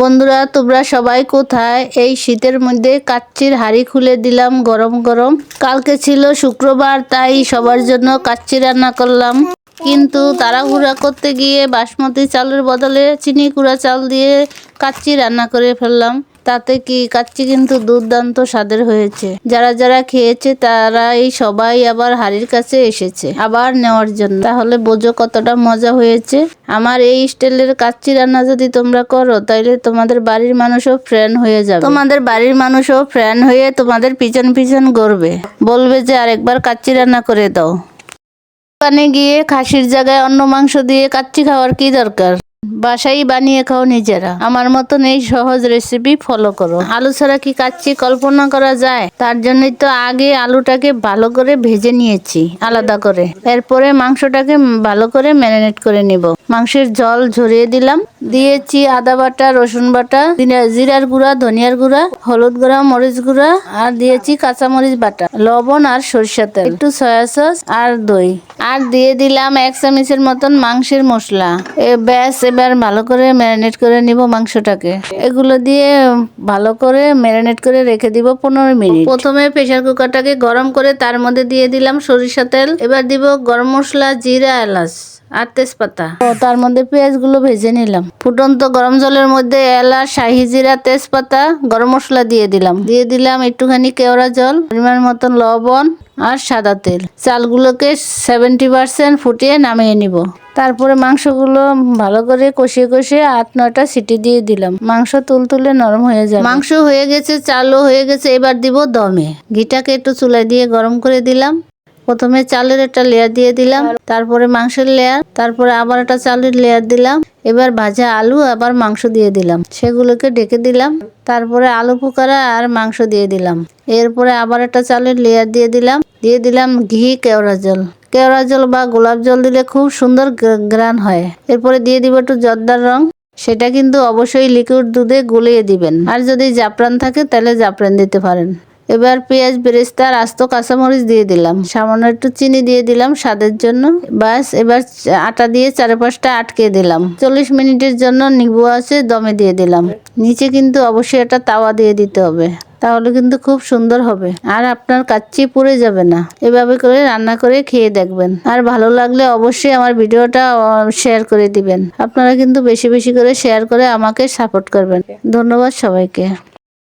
বন্ধুরা, তোমরা সবাই কোথায়? এই শীতের মধ্যে কাচ্চির হাড়ি খুলে দিলাম গরম গরম। কালকে ছিল শুক্রবার, তাই সবার জন্য কাচ্চি রান্না করলাম। কিন্তু তাড়াহুড়া করতে গিয়ে বাসমতি চালের বদলে চিনি কুড়া চাল দিয়ে কাচ্চি রান্না করে ফেললাম। তাতে কি কাচ্চি কিন্তু দুর্দান্ত স্বাদের হয়েছে। যারা যারা খেয়েছে তারা এই সবাই আবার হাড়ির কাছে এসেছে আবার নেওয়ার জন্য। তাহলে বোঝো কতটা মজা হয়েছে। আমার এই স্টাইলের কাচ্চি রান্না যদি তোমরা করো, তাইলে তোমাদের বাড়ির মানুষও ফ্রেন্ড হয়ে যাবে। তোমাদের বাড়ির মানুষও ফ্রেন্ড হয়ে তোমাদের পিছন পিছন গড়বে বলবে যে আরেকবার কাচ্চি রান্না করে দাও। দোকানে গিয়ে খাসির জায়গায় অন্য মাংস দিয়ে কাচ্চি খাওয়ার কি দরকার? বাসাই বানিয়ে খাও নিজেরা। আমার মতন এই সহজ রেসিপি ফলো করো। আলু ছাড়া কি কাচ্চি কল্পনা করা যায়? তার জন্যই তো আগে আলুটাকে ভালো করে ভেজে নিয়েছি, আলাদা করে। এরপরে মাংসটাকে ভালো করে ম্যারিনেট করে নিব। মাংসের জল ঝরিয়ে দিলাম। দিয়েছি আদা বাটা, রসুন বাটা জিরার গুঁড়া, ধনিয়ার গুঁড়া, হলুদ গুঁড়া, মরিচ গুঁড়া আর দিয়েছি কাঁচামরিচ বাটা, লবণ আর সরিষা তেল, একটু সয়া সস আর দই। আর দিয়ে দিলাম এক চামচের মতন মাংসের মশলা। এ ব্যাস, এবার ভালো করে ম্যারিনেট করে নিব মাংসটাকে। এগুলো দিয়ে ভালো করে ম্যারিনেট করে রেখে দিব পনেরো মিনিট। প্রথমে প্রেসার কুকারটাকে গরম করে তার মধ্যে দিয়ে দিলাম সরিষা তেল। এবার দিব গরম মশলা, জিরা, এলাচ। আর তেজপাতা। ও, তার মধ্যে পেঁয়াজগুলো ভেজে নিলাম। ফুটন্ত গরম জলের মধ্যে এলাচ শাহি জিরা তেজপাতা, গরম মশলা দিয়ে দিলাম। দিয়ে দিলাম একটুখানি কেওড়া জল, পরিমাণ মতন লবণ আর সাদা তেল। চালগুলোকে সেভেন্টি পার্সেন্ট ফুটিয়ে নামিয়ে নিব। তারপরে মাংসগুলো ভালো করে কষিয়ে কষিয়ে আট, নয়টা সিটি দিয়ে দিলাম। মাংস তুলতুলে নরম হয়ে যাবে। মাংস হয়ে গেছে, চালও হয়ে গেছে, এবার দিব দমে। ঘিটাকে একটু চুলায় দিয়ে গরম করে দিলাম। প্রথমে চালের একটা লেয়ার দিয়ে দিলাম, তারপরে মাংসের লেয়ার তারপরে আবার একটা চালের লেয়ার দিলাম, এবার ভাজা আলু আবার মাংস দিয়ে দিলাম, সেগুলোকে ডেকে দিলাম, তারপরে আলু পোকারা আর মাংস দিয়ে দিলাম, এরপরে আবার একটা চালের লেয়ার দিয়ে দিলাম দিয়ে দিলাম ঘি, কেওড়া জল কেওড়া জল বা গোলাপ জল দিলে খুব সুন্দর গ্র- গ্রান হয়, এরপরে দিয়ে দিব একটু জর্দার রং, সেটা কিন্তু অবশ্যই লিকুইড দুধে গুলিয়ে দিবেন, আর যদি জাফরান থাকে তাহলে জাফরান দিতে পারেন। এবার পেঁয়াজ, বেরেস্তা আর আস্ত কাঁচামরিচ দিয়ে দিলাম। সামান্য একটু চিনি দিয়ে দিলাম স্বাদের জন্য। বাস এবার আটা দিয়ে চারে পাঁচটা আটকে দিলাম। চল্লিশ মিনিটের জন্য নিবু আছে, দমে দিয়ে দিলাম। নিচে কিন্তু অবশ্যই একটা তাওয়া দিয়ে দিতে হবে। তাহলে কিন্তু খুব সুন্দর হবে। আর আপনার কাচ্চি পুড়ে যাবে না। এভাবে করে রান্না করে খেয়ে দেখবেন। আর ভালো লাগলে অবশ্যই আমার ভিডিওটা শেয়ার করে দিবেন। আপনারা কিন্তু বেশি বেশি করে শেয়ার করে আমাকে সাপোর্ট করবেন। ধন্যবাদ সবাইকে।